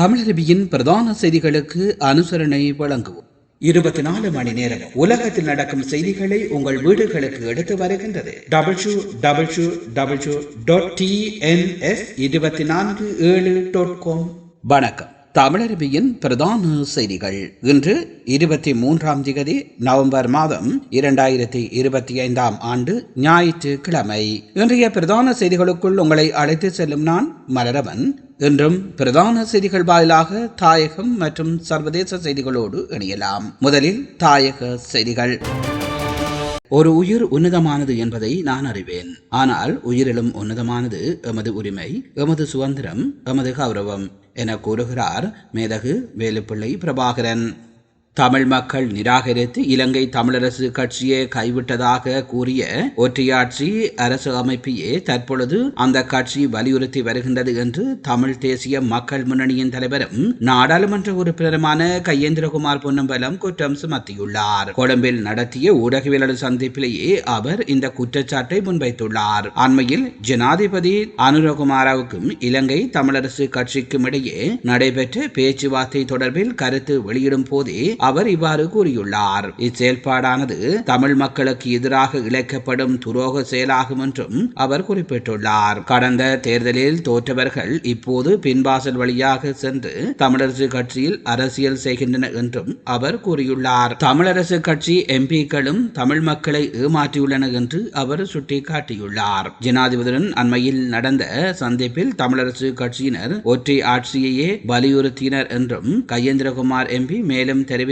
தமிழருவியின் பிரதான செய்திகளுக்கு அனுசரணை வழங்குவோம். இருபத்தி நாலு மணி நேரம் உலகத்தில் நடக்கும் செய்திகளை உங்கள் வீடுகளுக்கு எடுத்து வருகின்றது. Double u double u double u dot TNS இருபத்தி நான்கு ஏழு டாட் காம் வணக்கம். தமிழருவியின் பிரதான செய்திகள். இன்று இருபத்தி மூன்றாம் திகதி நவம்பர் மாதம் இரண்டாயிரத்தி இருபத்தி ஐந்தாம் ஆண்டு ஞாயிற்றுக்கிழமை. இன்றைய பிரதான செய்திகளுக்குள் உங்களை அழைத்து செல்லும் நான் மலரவன். இன்றும் பிரதான செய்திகள் வாயிலாக தாயகம் மற்றும் சர்வதேச செய்திகளோடு இணையலாம். முதலில் தாயக செய்திகள். ஒரு உயிர் உன்னதமானது என்பதை நான் அறிவேன். ஆனால் உயிரிலும் உன்னதமானது எமது உரிமை எமது சுதந்திரம் எமது கௌரவம் என கூறுகிறார் மேதகு வேலுப்பிள்ளை பிரபாகரன். தமிழ் மக்கள் நிராகரித்து இலங்கை தமிழரசு கட்சியை கைவிட்டதாக கூறிய ஒற்றையாட்சி அரசு அமைப்பையே தற்பொழுது அந்த கட்சி வலியுறுத்தி வருகின்றது என்று தமிழ் தேசிய மக்கள் முன்னணியின் தலைவரும் நாடாளுமன்ற உறுப்பினருமான கையேந்திரகுமார் பொன்னம்பலம் குற்றம் சுமத்தியுள்ளார். கொழும்பில் நடத்திய ஊடகவியலாளர் சந்திப்பிலேயே அவர் இந்த குற்றச்சாட்டை முன்வைத்துள்ளார். அண்மையில் ஜனாதிபதி அனுரகுமாராவுக்கும் இலங்கை தமிழரசு கட்சிக்கும் இடையே நடைபெற்ற பேச்சுவார்த்தை தொடர்பில் கருத்து வெளியிடும் போதே அவர் இவ்வாறு கூறியுள்ளார். இச்செயல்பாடானது தமிழ் மக்களுக்கு எதிராக இழைக்கப்படும் துரோக செயலாகும் என்றும் அவர் குறிப்பிட்டுள்ளார். கடந்த தேர்தலில் தோற்றவர்கள் இப்போது பின்வாசல் வழியாக சென்று தமிழரசு கட்சியில் அரசியல் செய்கின்றனர் என்றும் அவர் கூறியுள்ளார். தமிழரசு கட்சி எம்பிக்களும் தமிழ் மக்களை ஏமாற்றியுள்ளனர் என்று அவர் சுட்டிக்காட்டியுள்ளார். ஜனாதிபதியுடன் அண்மையில் நடந்த சந்திப்பில் தமிழரசு கட்சியினர் ஒற்றை ஆட்சியையே வலியுறுத்தினர் என்றும் கையேந்திரகுமார் எம்பி மேலும்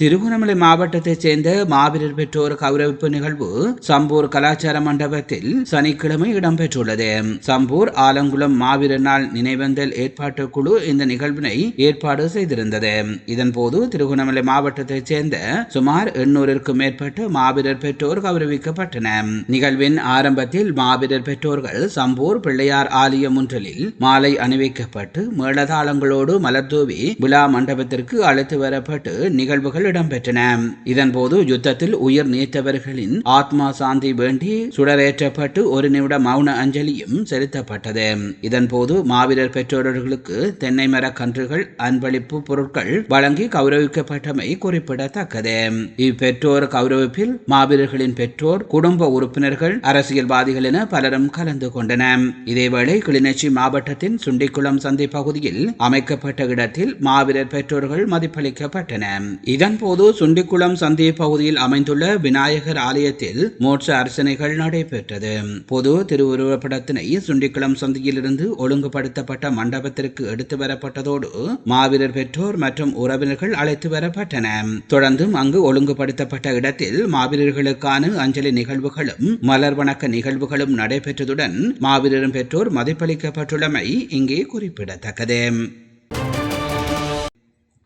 திருகோணமலை மாவட்டத்தைச் சேர்ந்த மாவீரர் பெற்றோர் கௌரவிப்பு நிகழ்வு சம்பூர் கலாச்சார மண்டபத்தில் சனிக்கிழமை இடம்பெற்றுள்ளது. சம்பூர் ஆலங்குளம் மாவீரர் நாள் நினைவந்தல் ஏற்பாட்டு குழு இந்த நிகழ்வினை ஏற்பாடு செய்திருந்தது. இதன்போது திருகோணமலை மாவட்டத்தைச் சேர்ந்த சுமார் எண்ணூறுக்கும் மேற்பட்ட மாவீரர் பெற்றோர் கௌரவிக்கப்பட்டன. நிகழ்வின் ஆரம்பத்தில் மாவீரர் பெற்றோர்கள் சம்பூர் பிள்ளையார் ஆலயம் ஒன்றில் மாலை அணிவிக்கப்பட்டு மேளதாளங்களோடு மலர்தூவி விழா மண்டபத்திற்கு அழைத்து வரப்பட்டு நிகழ்வுகள் இடம்பெற்றன இதன்போது யுத்தத்தில் உயிர் நீத்தவர்களின் ஆத்மா சாந்தி வேண்டி சுடரேற்றப்பட்டு ஒரு நிமிட மௌன அஞ்சலியும் செலுத்தப்பட்டது. இதன்போது மாவீரர் பெற்றோர்களுக்கு தென்னை மர கன்றுகள் அன்பளிப்பு பொருட்கள் வழங்கி கௌரவிக்கப்பட்டமை குறிப்பிடத்தக்கது. இப்பெற்றோர் கௌரவிப்பில் மாவீரர்களின் பெற்றோர் குடும்ப உறுப்பினர்கள் அரசியல்வாதிகள் என பலரும் கலந்து கொண்டனர் இதேவேளை கிளிநொச்சி மாவட்டத்தின் சுண்டிக்குளம் சந்தை பகுதியில் அமைக்கப்பட்ட இடத்தில் மாவீரர் பெற்றோர்கள் மதிப்பளிக்கப்பட்டன. இதன் போது சுண்டிக்குளம் சந்தை பகுதியில் அமைந்துள்ள விநாயகர் ஆலயத்தில் மோட்ச அர்ச்சனைகள் நடைபெற்றது. பொது திருவுருவப்படத்தினை சுண்டிக்குளம் சந்தையிலிருந்து ஒழுங்குபடுத்தப்பட்ட மண்டபத்திற்கு எடுத்து வரப்பட்டதோடு மாவீரர் பெற்றோர் மற்றும் உறவினர்கள் அழைத்து வரப்பட்டன. தொடர்ந்தும் அங்கு ஒழுங்குபடுத்தப்பட்ட இடத்தில் மாவீரர்களுக்கான அஞ்சலி நிகழ்வுகளும் மலர் வணக்க நிகழ்வுகளும் நடைபெற்றதுடன் மாவீரரும் பெற்றோர் மதிப்பளிக்கப்பட்டுள்ளமை இங்கே குறிப்பிடத்தக்கது.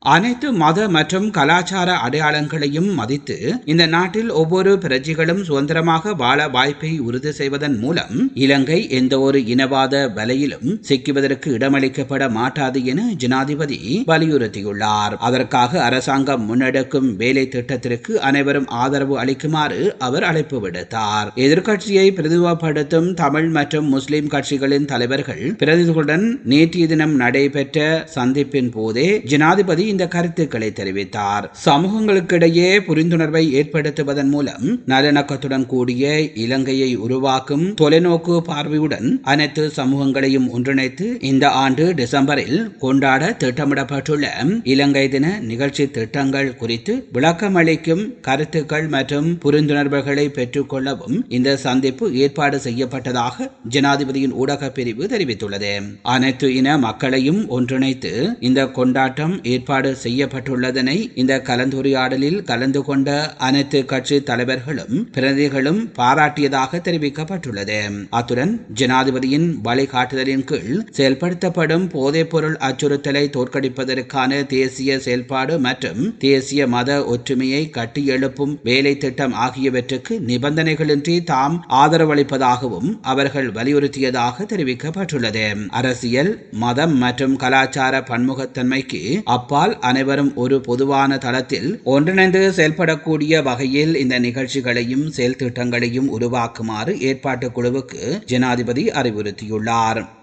அனைத்து மத மற்றும் கலாச்சார அடையாளங்களையும் மதித்து இந்த நாட்டில் ஒவ்வொரு பிரஜைகளும் சுதந்திரமாக வாழ வாய்ப்பை உறுதி செய்வதன் மூலம் இலங்கை எந்த ஒரு இனவாத வலையிலும் சிக்குவதற்கு இடமளிக்கப்பட மாட்டாது என ஜனாதிபதி வலியுறுத்தியுள்ளார். அதற்காக அரசாங்கம் முன்னெடுக்கும் வேலை திட்டத்திற்கு அனைவரும் ஆதரவு அளிக்குமாறு அவர் அழைப்பு விடுத்தார். எதிர்கட்சியை பிரதிபப்படுத்தும் தமிழ் மற்றும் முஸ்லிம் கட்சிகளின் தலைவர்கள் பிரதிகளுடன் நேற்றைய தினம் நடைபெற்ற சந்திப்பின் போதே ஜனாதிபதி இந்த கருத்துக்களை தெரிவித்தார். சமூகங்களுக்கிடையே புரிந்துணர்வை ஏற்படுத்துவதன் மூலம் நல்லிணக்கத்துடன் கூடிய இலங்கையை உருவாக்கும் தொலைநோக்கு பார்வையுடன் அனைத்து சமூகங்களையும் ஒன்றிணைத்து இந்த ஆண்டு டிசம்பரில் கொண்டாட திட்டமிடப்பட்டுள்ள இலங்கை தின நிகழ்ச்சி திட்டங்கள் குறித்து விளக்கமளிக்கும் கருத்துக்கள் மற்றும் புரிந்துணர்வுகளை பெற்றுக்கொள்ளவும் இந்த சந்திப்பு ஏற்பாடு செய்யப்பட்டதாக ஜனாதிபதியின் ஊடக பிரிவு தெரிவித்துள்ளது. அனைத்து இன மக்களையும் ஒன்றிணைத்து இந்த கொண்டாட்டம் ஏற்பாடு செய்யப்பட்டுள்ளதனை இந்த கலந்துரையாடலில் கலந்து கொண்ட அனைத்து கட்சி தலைவர்களும் பிரதிகளும் பாராட்டியதாக தெரிவிக்கப்பட்டுள்ளது. அத்துடன் ஜனாதிபதியின் வழிகாட்டுதலின் கீழ் செயல்படுத்தப்படும் போதைப்பொருள் அச்சுறுத்தலை தோற்கடிப்பதற்கான தேசிய செயல்பாடு மற்றும் தேசிய மத ஒற்றுமையை கட்டியெழுப்பும் வேலை திட்டம் ஆகியவற்றுக்கு நிபந்தனைகளின்றி தாம் ஆதரவளிப்பதாகவும் அவர்கள் வலியுறுத்தியதாக தெரிவிக்கப்பட்டுள்ளது. அரசியல் மதம் மற்றும் கலாச்சார பன்முகத்தன்மைக்கு அப்பால் அனைவரும் ஒரு பொதுவான தளத்தில் ஒன்றிணைந்து செயல்படக்கூடிய வகையில் இந்த நிகழ்ச்சிகளையும் செயல் திட்டங்களையும் உருவாக்குமாறு ஏற்பாட்டு குழுவுக்கு ஜனாதிபதி அறிவுறுத்தியுள்ளார்.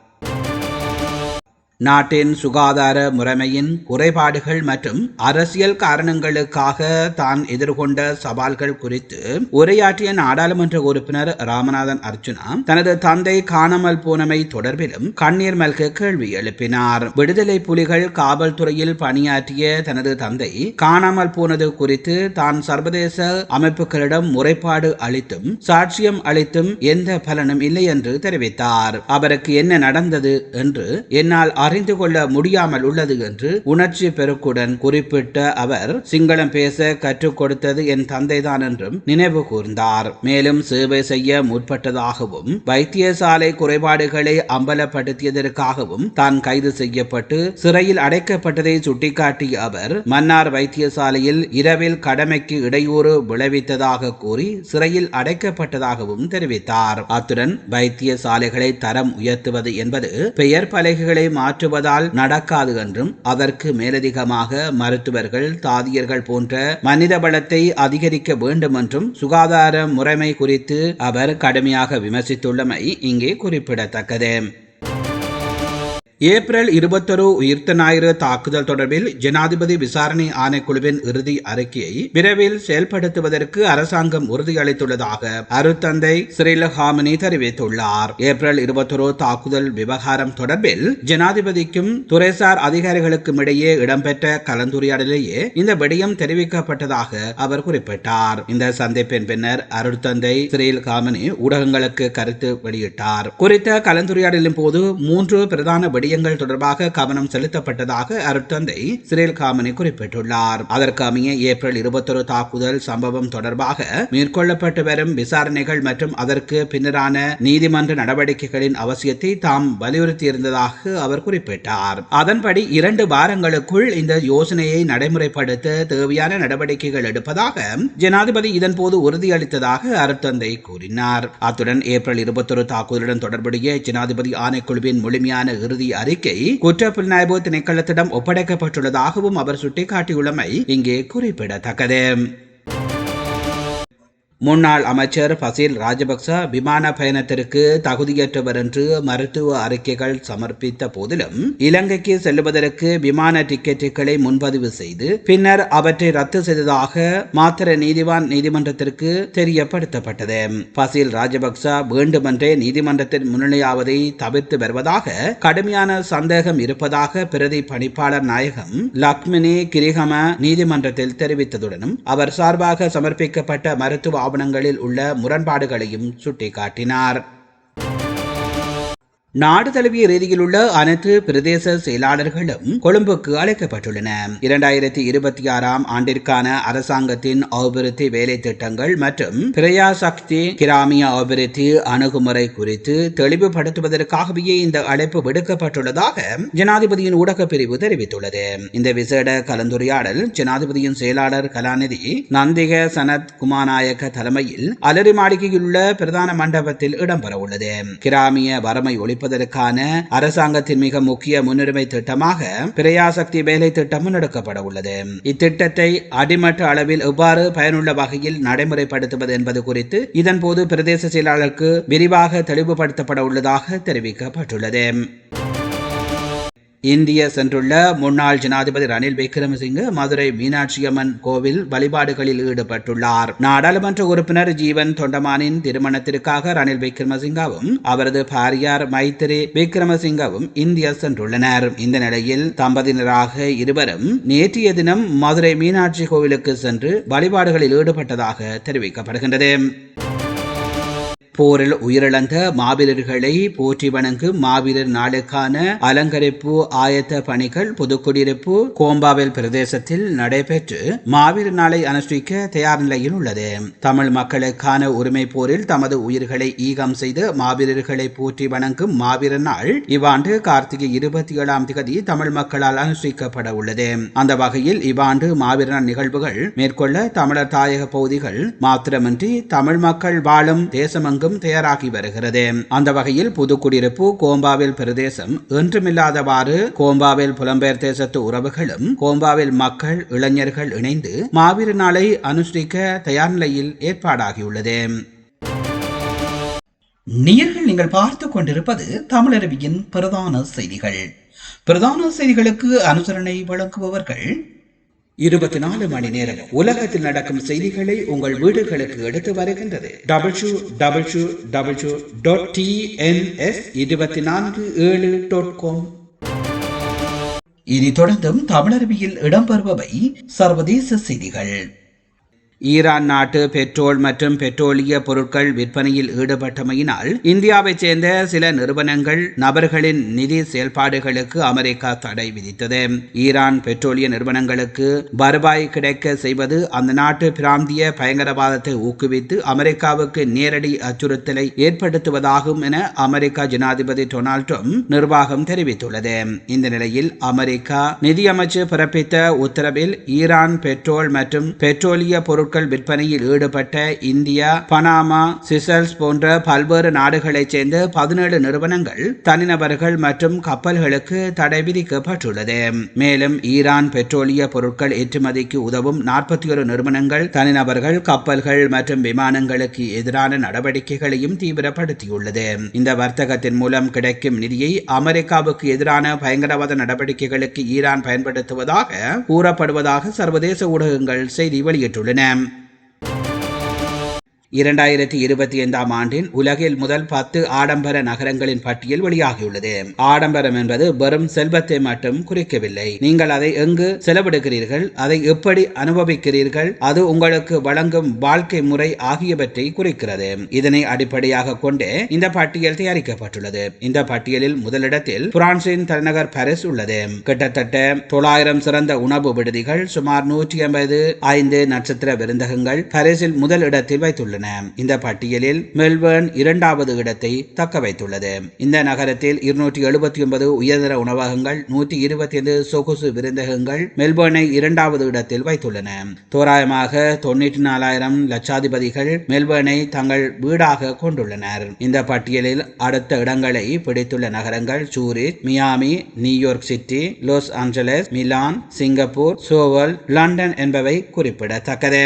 நாட்டின் சுகாதார முறைமையின் குறைபாடுகள் மற்றும் அரசியல் காரணங்களுக்காக தான் எதிர்கொண்ட சவால்கள் குறித்து உரையாற்றிய நாடாளுமன்ற உறுப்பினர் ராமநாதன் அர்ஜுனா தனது தந்தை காணாமல் போனமை தொடர்பிலும் கண்ணீர் மல்க கேள்வி எழுப்பினார். விடுதலை புலிகள் காவல்துறையில் பணியாற்றிய தனது தந்தை காணாமல் போனது குறித்து தான் சர்வதேச அமைப்புகளிடம் முறைப்பாடு அளித்தும் சாட்சியம் அளித்தும் எந்த பலனும் இல்லை என்று தெரிவித்தார். அவருக்கு என்ன நடந்தது என்று என்னால் அறிந்து கொள்ள முடியாமல் உள்ளது என்று உணர்ச்சி பெருக்குடன் குறிப்பிட்ட அவர் சிங்களம் பேச கற்றுக் கொடுத்தது என் தந்தைதான் என்றும் நினைவு கூர்ந்தார். மேலும் சேவை செய்ய முற்பட்டதாகவும் வைத்தியசாலை குறைபாடுகளை அம்பலப்படுத்தியதற்காகவும் தான் கைது செய்யப்பட்டு சிறையில் அடைக்கப்பட்டதை சுட்டிக்காட்டிய அவர் மன்னார் வைத்தியசாலையில் இரவில் கடமைக்கு இடையூறு விளைவித்ததாக கூறி சிறையில் அடைக்கப்பட்டதாகவும் தெரிவித்தார். அத்துடன் வைத்தியசாலைகளை தரம் உயர்த்துவது என்பது பெயர் பலகைகளை மாற்ற மாற்றுவதால் நடக்காது என்றும் அதற்கு மேலதிகமாக மருத்துவர்கள் தாதியர்கள் போன்ற மனித பலத்தை அதிகரிக்க வேண்டும் என்றும் சுகாதார முறைமை குறித்து அவர் கடுமையாக விமர்சித்துள்ளமை இங்கே குறிப்பிடத்தக்கது. ஏப்ரல் இருபத்தொரு உயிர்த்த ஞாயிறு தாக்குதல் தொடர்பில் ஜனாதிபதி விசாரணை ஆணைக்குழுவின் இறுதி அறிக்கையை விரைவில் செயல்படுத்துவதற்கு அரசாங்கம் உறுதியளித்துள்ளதாக அருத்தந்தை ஸ்ரீலஹாமினி தெரிவித்துள்ளார். ஏப்ரல் இருபத்தொரு தாக்குதல் விவகாரம் தொடர்பில் ஜனாதிபதிக்கும் துறைசார் அதிகாரிகளுக்கும் இடையே இடம்பெற்ற கலந்துரையாடலேயே இந்த விடயம் தெரிவிக்கப்பட்டதாக அவர் குறிப்பிட்டார். இந்த சந்திப்பின் பின்னர் அருட்தந்தை ஸ்ரீல் ஹாமினி ஊடகங்களுக்கு கருத்து வெளியிட்டார். குறித்த கலந்துரையாடலின் போது மூன்று பிரதான விடயங்கள் தொடர்பாக கவனம் செலுத்தப்பட்டதாக அருட்தந்தை சிறில் காமனி குறிப்பிட்டுள்ளார். அதற்கு அமைய ஏப்ரல் இருபத்தொரு தாக்குதல் சம்பவம் தொடர்பாக மேற்கொள்ளப்பட்டு வரும் விசாரணைகள் மற்றும் அதற்கு பின்னரான நீதிமன்ற நடவடிக்கைகளின் அவசியத்தை தாம் வலியுறுத்தியிருந்ததாக அவர் குறிப்பிட்டார். அதன்படி இரண்டு வாரங்களுக்குள் இந்த யோசனையை நடைமுறைப்படுத்த தேவையான நடவடிக்கைகள் எடுப்பதாக ஜனாதிபதி இதன்போது உறுதியளித்ததாக அருட்தந்தை கூறினார். அத்துடன் ஏப்ரல் இருபத்தொரு தாக்குதலுடன் தொடர்புடைய ஜனாதிபதி ஆணைக்குழுவின் முழுமையான இறுதி அறிக்கை குற்றப்புலனாய்வு திணைக்களத்திடம் ஒப்படைக்கப்பட்டுள்ளதாகவும் அவர் சுட்டிக்காட்டியுள்ளமை இங்கே குறிப்பிடத்தக்கது. முன்னாள் அமைச்சர் ஃபசீல் ராஜபக்ச விமான பயணத்திற்கு தகுதியற்றவர் என்று மருத்துவ அறிக்கைகள் சமர்ப்பித்த போதிலும் இலங்கைக்கு செல்லுவதற்கு விமான டிக்கெட்டுகளை முன்பதிவு செய்து பின்னர் அவற்றை ரத்து செய்ததாக மாத்திர நீதிவான் நீதிமன்றத்திற்கு தெரியப்படுத்தப்பட்டது. பசீல் ராஜபக்ச வேண்டுமென்றே நீதிமன்றத்தில் முன்னிலையாவதை தவிர்த்து வருவதாக கடுமையான சந்தேகம் இருப்பதாக பிரதி பணிப்பாளர் நாயகம் லக்மினி கிரிகம நீதிமன்றத்தில் தெரிவித்ததுடனும் அவர் சார்பாக சமர்ப்பிக்கப்பட்ட மருத்துவ ஆவணங்களில் உள்ள முரண்பாடுகளையும் சுட்டிக்காட்டினார். நாடு தழுவிய ரீதியில் உள்ள அனைத்து பிரதேச செயலாளர்களும் கொழும்புக்கு அழைக்கப்பட்டுள்ளன. இரண்டாயிரத்தி இருபத்தி ஆறாம் ஆண்டிற்கான அரசாங்கத்தின் அபிவிருத்தி வேலை திட்டங்கள் மற்றும் பிரயா சக்தி கிராமிய அபிவிருத்தி அணுகுமுறை குறித்து தெளிவுபடுத்துவதற்காகவே இந்த அழைப்பு விடுக்கப்பட்டுள்ளதாக ஜனாதிபதியின் ஊடக பிரிவு தெரிவித்துள்ளது. இந்த விசேட கலந்துரையாடல் ஜனாதிபதியின் செயலாளர் கலாநிதி நந்திக சனத் குமாநாயக்க தலைமையில் அலரி மாளிகையில் உள்ள பிரதான மண்டபத்தில் இடம்பெற உள்ளது கிராமிய வறுமை ஒளி ஒழிப்பதற்கான அரசாங்கத்தின் மிக முக்கிய முன்னுரிமை திட்டமாக பிரயாசக்தி வேலை திட்டம் முன்னெடுக்கப்பட உள்ளது இத்திட்டத்தை அடிமட்ட அளவில் எவ்வாறு பயனுள்ள வகையில் நடைமுறைப்படுத்துவது என்பது குறித்து இதன்போது பிரதேச செயலாளருக்கு விரிவாக தெளிவுபடுத்தப்பட உள்ளதாக தெரிவிக்கப்பட்டுள்ளது. இந்திய சென்றுள்ள முன்னாள் ஜனாதிபதி ரணில் விக்ரமசிங்க மதுரை மீனாட்சி அம்மன் கோவில் வழிபாடுகளில் ஈடுபட்டுள்ளார். நாடாளுமன்ற உறுப்பினர் ஜீவன் தொண்டமானின் திருமணத்திற்காக ரணில் விக்ரமசிங்காவும் அவரது பாரியார் மைத்திரி விக்ரமசிங்காவும் இந்தியா சென்றுள்ளனர். இந்த நிலையில் தம்பதியினராக இருவரும் நேற்றைய தினம் மதுரை மீனாட்சி கோவிலுக்கு சென்று வழிபாடுகளில் ஈடுபட்டதாக தெரிவிக்கப்படுகின்றது. போரில் உயிரிழந்த மாவீரர்களை போற்றி வணங்கும் மாவீரர் நாளுக்கான அலங்கரிப்பு ஆயத்த பணிகள் புதுக்குடியிருப்பு கோம்பாவில் பிரதேசத்தில் நடைபெற்று மாவீரர் நாளை அனுஷ்டிக்க தயார் நிலையில் உள்ளது. தமிழ் மக்களுக்கான உரிமை போரில் தமது உயிர்களை ஈகம் செய்து மாவீரர்களை போற்றி வணங்கும் மாவீரர் நாள் இவ்வாண்டு கார்த்திகை இருபத்தி ஏழாம் திகதி தமிழ் மக்களால் அனுஷ்டிக்கப்பட உள்ளது. அந்த வகையில் இவ்வாண்டு மாவீரர் நிகழ்வுகள் மேற்கொள்ள தமிழர் தாயக பகுதிகள் மாத்திரமின்றி தமிழ் மக்கள் வாழும் தேசமங்கும் பணிக்கும் தயாராகி வருகிறது. அந்த வகையில் புதுக்குடியிருப்பு கோம்பாவில் பிரதேசம் என்றுமில்லாதவாறு கோம்பாவில் புலம்பெயர் தேசத்து உறவுகளும் கோம்பாவில் மக்கள் இளைஞர்கள் இணைந்து மாவீர நாளை அனுஷ்டிக்க தயார் நிலையில் ஏற்பாடாகியுள்ளது. நேர்கள் நீங்கள் பார்த்துக் கொண்டிருப்பது தமிழருவியின் பிரதான செய்திகள். பிரதான செய்திகளுக்கு அனுசரணை வழங்குபவர்கள் இருபத்தி நாலு மணி நேரம் உலகத்தில் நடக்கும் செய்திகளை உங்கள் வீடுகளுக்கு எடுத்து வருகின்றது. W W W dot TNS இருபத்தி நான்கு ஏழு டாட் காம் இனி தொடர்ந்தும் தமிழருவியில் இடம்பெறுபவை சர்வதேச செய்திகள். ஈரான் நாட்டு பெட்ரோல் மற்றும் பெட்ரோலிய பொருட்கள் விற்பனையில் ஈடுபட்டமையினால் இந்தியாவைச் சேர்ந்த சில நிறுவனங்கள் நபர்களின் நிதி செயல்பாடுகளுக்கு அமெரிக்கா தடை விதித்தது. ஈரான் பெட்ரோலிய நிறுவனங்களுக்கு வருவாய் கிடைக்க செய்வது அந்த நாட்டு பிராந்திய பயங்கரவாதத்தை ஊக்குவித்து அமெரிக்காவுக்கு நேரடி அச்சுறுத்தலை ஏற்படுத்துவதாகும் என அமெரிக்கா ஜனாதிபதி டொனால்ட் ட்ரம்ப் நிர்வாகம் தெரிவித்துள்ளது. இந்த நிலையில் அமெரிக்கா நிதியமைச்சு பிறப்பித்த உத்தரவில் ஈரான் பெட்ரோல் மற்றும் பெட்ரோலிய பொருட்கள் பொருட்கள் விற்பனையில் ஈடுபட்ட இந்தியா பனாமா சிசல்ஸ் போன்ற பல்வேறு நாடுகளைச் சேர்ந்த பதினேழு நிறுவனங்கள் தனிநபர்கள் மற்றும் கப்பல்களுக்கு தடை விதிக்கப்பட்டுள்ளது. மேலும் ஈரான் பெட்ரோலிய பொருட்கள் ஏற்றுமதிக்கு உதவும் நாற்பத்தி ஒரு நிறுவனங்கள் தனிநபர்கள் கப்பல்கள் மற்றும் விமானங்களுக்கு எதிரான நடவடிக்கைகளையும் தீவிரப்படுத்தியுள்ளது. இந்த வர்த்தகத்தின் மூலம் கிடைக்கும் நிதியை அமெரிக்காவுக்கு எதிரான பயங்கரவாத நடவடிக்கைகளுக்கு ஈரான் பயன்படுத்துவதாக கூறப்படுவதாக சர்வதேச ஊடகங்கள் செய்தி வெளியிட்டுள்ளன. இரண்டாயிரத்தி இருபத்தி ஐந்தாம் ஆண்டின் உலகில் முதல் பத்து ஆடம்பர நகரங்களின் பட்டியல் வெளியாகியுள்ளது. ஆடம்பரம் என்பது வெறும் செல்வத்தை மட்டும் குறிக்கவில்லை. நீங்கள் அதை எங்கு செலவிடுகிறீர்கள் அதை எப்படி அனுபவிக்கிறீர்கள் அது உங்களுக்கு வழங்கும் வாழ்க்கை முறை ஆகியவற்றை குறிக்கிறது. இதனை அடிப்படையாக கொண்டே இந்த பட்டியல் தயாரிக்கப்பட்டுள்ளது. இந்த பட்டியலில் முதலிடத்தில் பிரான்சின் தலைநகர் பாரிஸ் உள்ளது. கிட்டத்தட்ட தொள்ளாயிரம் சிறந்த உணவு விடுதிகள் சுமார் நூற்றி ஐம்பது ஐந்து நட்சத்திர விருந்தகங்கள் பாரிஸில் முதல் இடத்தில் வைத்துள்ளது. உள்ளன இந்த பட்டியலில் மெல்பர்ன் இரண்டாவது இடத்தை தக்க வைத்துள்ளது. இந்த நகரத்தில் இருநூற்றி எழுபத்தி ஒன்பது உயர்தர உணவகங்கள் நூற்றி இருபத்தி ஐந்து சொகுசு விருந்தகங்கள் மெல்பர்னை இரண்டாவது இடத்தில் வைத்துள்ளன. தோராயமாக தொன்னூற்றி நாலாயிரம் லட்சாதிபதிகள் மெல்பர்னை தங்கள் வீடாக கொண்டுள்ளனர். இந்த பட்டியலில் அடுத்த இடங்களை பிடித்துள்ள நகரங்கள் Zurich Miami New York city Los Angeles Milan Singapore Seoul London என்பவை குறிப்பிடத்தக்கது.